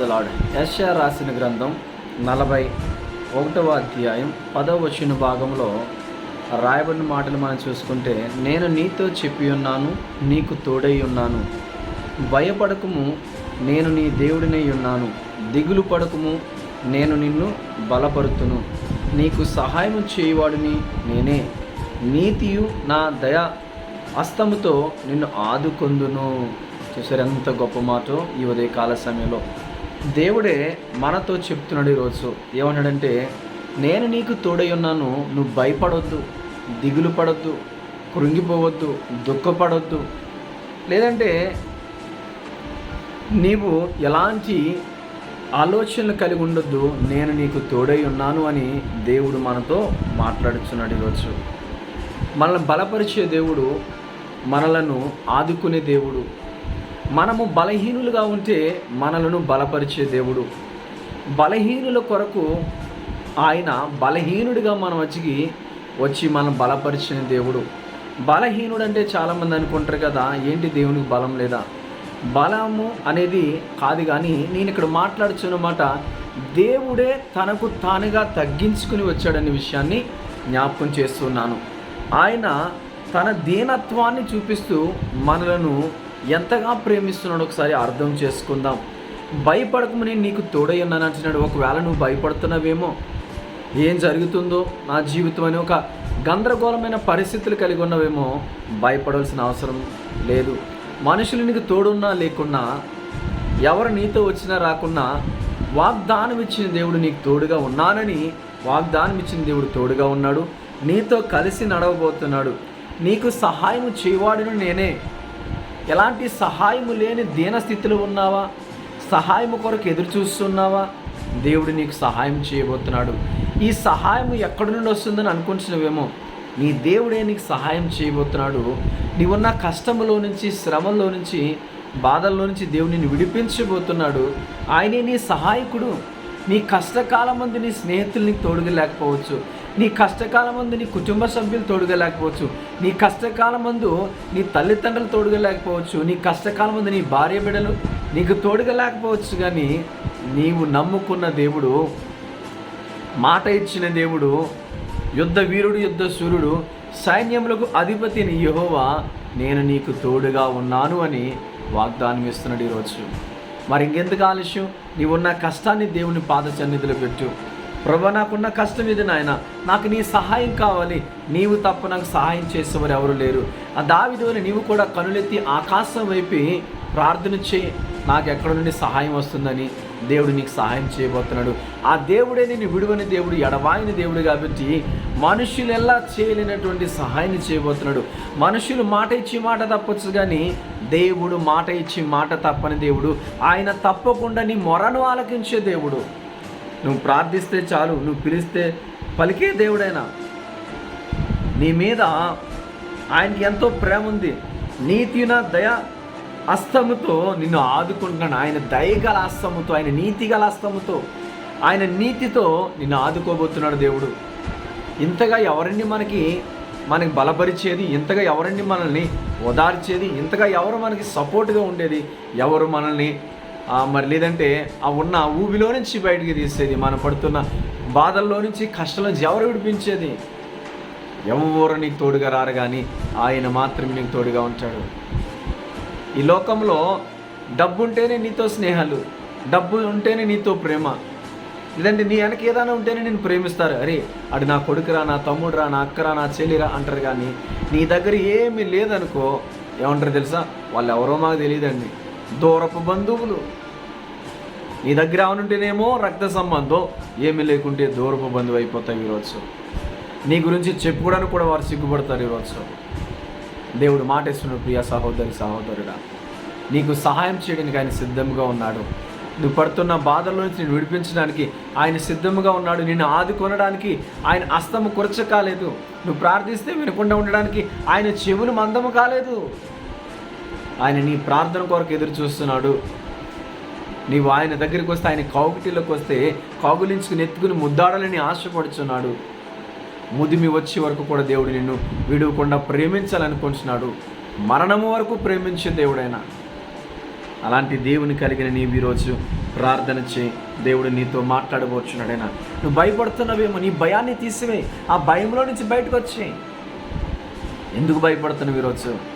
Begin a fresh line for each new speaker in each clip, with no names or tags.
Lord యెషయా రాసిన గ్రంథం నలభై ఒకటవ అధ్యాయం పదవ వచ్చిన భాగంలో రాయబడిన మాటలు మనం చూసుకుంటే నేను నీతో చెప్పి ఉన్నాను నీకు తోడై ఉన్నాను. భయపడకము నేను నీ దేవుడినై ఉన్నాను. దిగులు పడకము నేను నిన్ను బలపరుతును. నీకు సహాయం చేయవాడిని నేనే. నీతియు నా దయ హస్తముతో నిన్ను ఆదుకొందును. చూసారు ఎంత గొప్ప మాట ఈ ఉదయకాల సమయంలో. దేవుడే మనతో చెప్తున్నాడు ఈరోజు. ఏమన్నాడంటే నేను నీకు తోడై ఉన్నాను నువ్వు భయపడొద్దు దిగులు పడొద్దు కృంగిపోవద్దు దుఃఖపడొద్దు. లేదంటే నీవు ఎలాంటి ఆలోచనలు కలిగి ఉండొద్దు నేను నీకు తోడై ఉన్నాను అని దేవుడు మనతో మాట్లాడుతున్నాడు ఈరోజు. మనల్ని బలపరిచే దేవుడు మనలను ఆదుకునే దేవుడు. మనము బలహీనులుగా ఉంటే మనలను బలపరిచే దేవుడు. బలహీనుల కొరకు ఆయన బలహీనుడిగా మనం వచ్చి వచ్చి మనం బలపరిచిన దేవుడు. బలహీనుడు అంటే చాలామంది అనుకుంటారు కదా ఏంటి దేవునికి బలం లేదా? బలము అనేది కాదు కానీ నేను ఇక్కడ మాట్లాడుతున్న మాట దేవుడే తనకు తానుగా తగ్గించుకుని వచ్చాడనే విషయాన్ని జ్ఞాపకం చేస్తున్నాను. ఆయన తన దీనత్వాన్ని చూపిస్తూ మనలను ఎంతగా ప్రేమిస్తున్నాడో ఒకసారి అర్థం చేసుకుందాం. భయపడకమని నీకు తోడై ఉన్నాను అంటున్నాడు. ఒకవేళ నువ్వు భయపడుతున్నావేమో ఏం జరుగుతుందో నా జీవితం అని ఒక గందరగోళమైన పరిస్థితులు కలిగి ఉన్నవేమో భయపడాల్సిన అవసరం లేదు. మనుషులు నీకు తోడున్నా లేకున్నా ఎవరు నీతో వచ్చినా రాకున్నా వాగ్దానం ఇచ్చిన దేవుడు నీకు తోడుగా ఉన్నానని వాగ్దానం ఇచ్చిన దేవుడు తోడుగా ఉన్నాడు. నీతో కలిసి నడవబోతున్నాడు. నీకు సహాయం చేయవాడును నేనే. ఎలాంటి సహాయము లేని దీనస్థితిలో ఉన్నావా? సహాయము కొరకు ఎదురు చూస్తున్నావా? దేవుడు నీకు సహాయం చేయబోతున్నాడు. ఈ సహాయం ఎక్కడి నుండి వస్తుందని అనుకుంటున్నావేమో? నీ దేవుడే నీకు సహాయం చేయబోతున్నాడు. నీవున్న కష్టములో నుంచి శ్రమంలో నుంచి బాధల్లో నుంచి దేవుడిని విడిపించబోతున్నాడు. ఆయనే నీ సహాయకుడు. నీ కష్టకాలం మంది నీ స్నేహితులు నీకు తోడుగా లేకపోవచ్చు. నీ కష్టకాలం ముందు నీ కుటుంబ సభ్యులు తోడుగా లేకపోవచ్చు నీ కష్టకాలం ముందు నీ తల్లిదండ్రులు తోడుగా లేకపోవచ్చు నీ కష్టకాలం ముందు నీ భార్య బిడ్డలు నీకు తోడుగా లేకపోవచ్చు కానీ నీవు నమ్ముకున్న దేవుడు మాట ఇచ్చిన దేవుడు యుద్ధ వీరుడు యుద్ధ సూర్యుడు సైన్యములకు అధిపతిని యహోవా నేను నీకు తోడుగా ఉన్నాను అని వాగ్దానం ఇస్తున్నాడు ఈరోజు. మరి ఇంకెందుకు ఆలస్యం? నీవున్న కష్టాన్ని దేవుని పాద సన్నిధిలో పెట్టు. ప్రభా నాకున్న కష్టం ఇది నాయన. నాకు నీ సహాయం కావాలి. నీవు తప్ప నాకు సహాయం చేసేవారు ఎవరు లేరు. ఆ దావిదోని నీవు కూడా కనులెత్తి ఆకాశం వైపు ప్రార్థన చేయి. నాకు ఎక్కడ నుండి సహాయం వస్తుందని దేవుడు నీకు సహాయం చేయబోతున్నాడు. ఆ దేవుడే నేను విడువని దేవుడు ఎడవాయిని దేవుడు కాబట్టి మనుషులు ఎలా చేయలేనటువంటి సహాయాన్ని చేయబోతున్నాడు. మనుషులు మాట ఇచ్చి మాట తప్పొచ్చు కానీ దేవుడు మాట ఇచ్చి మాట తప్పని దేవుడు. ఆయన తప్పకుండా నీ మొరను ఆలకించే దేవుడు. నువ్వు ప్రార్థిస్తే చాలు నువ్వు పిలిస్తే పలికే దేవుడైనా. నీ మీద ఆయనకి ఎంతో ప్రేమ ఉంది. నీతిన దయ అస్తముతో నిన్ను ఆదుకుంటున్నాడు. ఆయన దయగల అస్తముతో ఆయన నీతి గల అస్తముతో ఆయన నీతితో నిన్ను ఆదుకోబోతున్నాడు దేవుడు. ఇంతగా ఎవరిని మనకి మనకి బలపరిచేది? ఇంతగా ఎవరిని మనల్ని ఓదార్చేది? ఇంతగా ఎవరు మనకి సపోర్ట్గా ఉండేది? ఎవరు మనల్ని మరి లేదంటే ఆ ఉన్న ఊబిలో నుంచి బయటికి తీసేది మనం పడుతున్న బాధల్లో నుంచి కష్టాల ఎవరు విడిపించేది. ఎవరు నీకు తోడుగా రారు కానీ ఆయన మాత్రమే నీకు తోడుగా ఉంటాడు. ఈ లోకంలో డబ్బు ఉంటేనే నీతో స్నేహాలు డబ్బు ఉంటేనే నీతో ప్రేమ. లేదంటే నీ వెనక ఏదైనా ఉంటేనే నేను ప్రేమిస్తారు. అరే అడు నా కొడుకురా నా తమ్ముడురా నా అక్కరా నా చెల్లిరా అంటారు కానీ నీ దగ్గర ఏమీ లేదనుకో ఏమంటారు తెలుసా? వాళ్ళు ఎవరో మాకు తెలియదండి. దూరపు బంధువులు. నీ దగ్గర ఉంటేనేమో రక్త సంబంధం ఏమీ లేకుంటే దూరపు బంధువు అయిపోతాయి ఈరోజు. నీ గురించి చెప్పుకోవడానికి కూడా వారు సిగ్గుపడతారు ఈరోజు. దేవుడు మాట ఇస్తున్నాడు ప్రియ సహోదరి సహోదరుడా. నీకు సహాయం చేయడానికి ఆయన సిద్ధంగా ఉన్నాడు. నువ్వు పడుతున్న బాధల నుంచి నేను విడిపించడానికి ఆయన సిద్ధంగా ఉన్నాడు. నిన్ను ఆదుకొనడానికి ఆయన అస్తము కురచ కాలేదు. నువ్వు ప్రార్థిస్తే వినకుండా ఉండడానికి ఆయన చెవులు మందము కాలేదు. ఆయన నీ ప్రార్థన కొరకు ఎదురు చూస్తున్నాడు. నీవు ఆయన దగ్గరికి వస్తే ఆయన కౌగిటిలోకి వస్తే కాగులించుకుని ఎత్తుకుని ముద్దాడాలని ఆశపడుచున్నాడు. ముదిమి వచ్చే వరకు కూడా దేవుడు నిన్ను విడవకుండా ప్రేమించాలనుకుంటున్నాడు మరణము వరకు ప్రేమించే దేవుడైనా. అలాంటి దేవుని కలిగిన నీవు ఈరోజు ప్రార్థన చేయి. దేవుడు నీతో మాట్లాడబోచున్నాడైనా. నువ్వు భయపడుతున్నావేమో నీ భయాన్ని తీసివే. ఆ భయంలో నుంచి బయటకు వచ్చి ఎందుకు భయపడుతున్నావు ఈరోజు?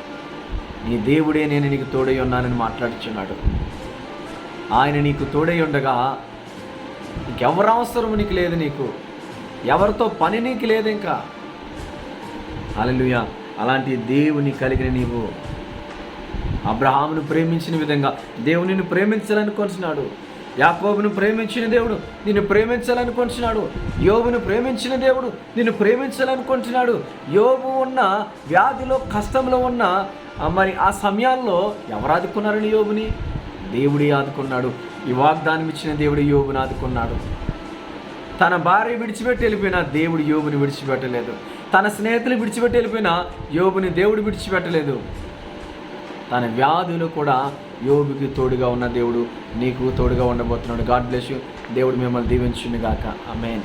నీ దేవుడే నేను నీకు తోడై ఉన్నానని మాట్లాడుచున్నాడు. ఆయన నీకు తోడై ఉండగా ఇంకెవరు అవసరం నీకు లేదు నీకు. ఎవరితో పని నీకు లేదు ఇంకా. అలలుయ అలాంటి దేవుని కలిగిన నీవు అబ్రహామును ప్రేమించిన విధంగా దేవునిని ప్రేమించాలనుకుంటున్నాడు. యాకోబును ప్రేమించిన దేవుడు నిన్ను ప్రేమించాలనుకుంటున్నాడు. యోబును ప్రేమించిన దేవుడు నిన్ను ప్రేమించాలనుకుంటున్నాడు. యోబు ఉన్న వ్యాధిలో కష్టంలో ఉన్న మరి ఆ సమయాల్లో ఎవరు ఆదుకున్నారని యోగుని దేవుడే ఆదుకున్నాడు. ఈ వాగ్దానం ఇచ్చిన దేవుడు యోగుని ఆదుకున్నాడు. తన భార్య విడిచిపెట్టి వెళ్ళిపోయినా దేవుడు యోగుని విడిచిపెట్టలేదు. తన స్నేహితులు విడిచిపెట్టి వెళ్ళిపోయినా యోగుని దేవుడు విడిచిపెట్టలేదు. తన వ్యాధులు కూడా యోగుకి తోడుగా ఉన్న దేవుడు నీకు తోడుగా ఉండబోతున్నాడు. God bless you. దేవుడు మిమ్మల్ని దీవించును గాక అమేన్